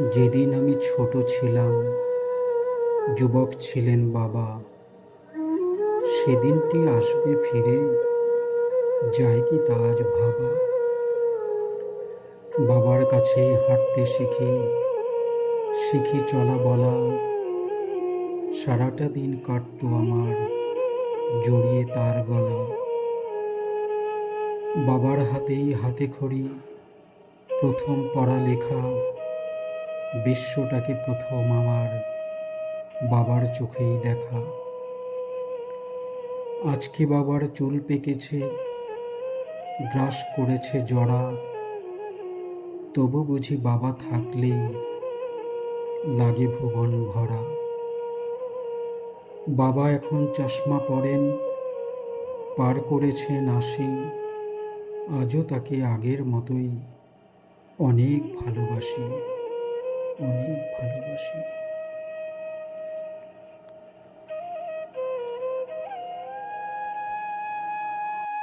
যেদিন আমি ছোট ছিলাম, যুবক ছিলেন বাবা, সেদিনটি আসবে ফিরে, যায় কি তা আজ ভাবা। বাবার কাছে হাঁটতে শিখি শিখি চলা বলা। সারাটা দিন কাটতো আমার জড়িয়ে তার গলা। বাবার হাতেই হাতে খড়ি, প্রথম পড়ালেখা বিশ্বটাকে প্রথম আমার বাবার চোখেই দেখা। আজকে বাবার চুল পেকেছে, গ্রাস করেছে জড়া তবু বুঝি বাবা থাকলেই লাগে ভুবন ভরা। বাবা এখন চশমা পরেন, পার করেছেন আশি। আজও তাকে আগের মতোই অনেক ভালোবাসি। অনেক ভালোবাসি।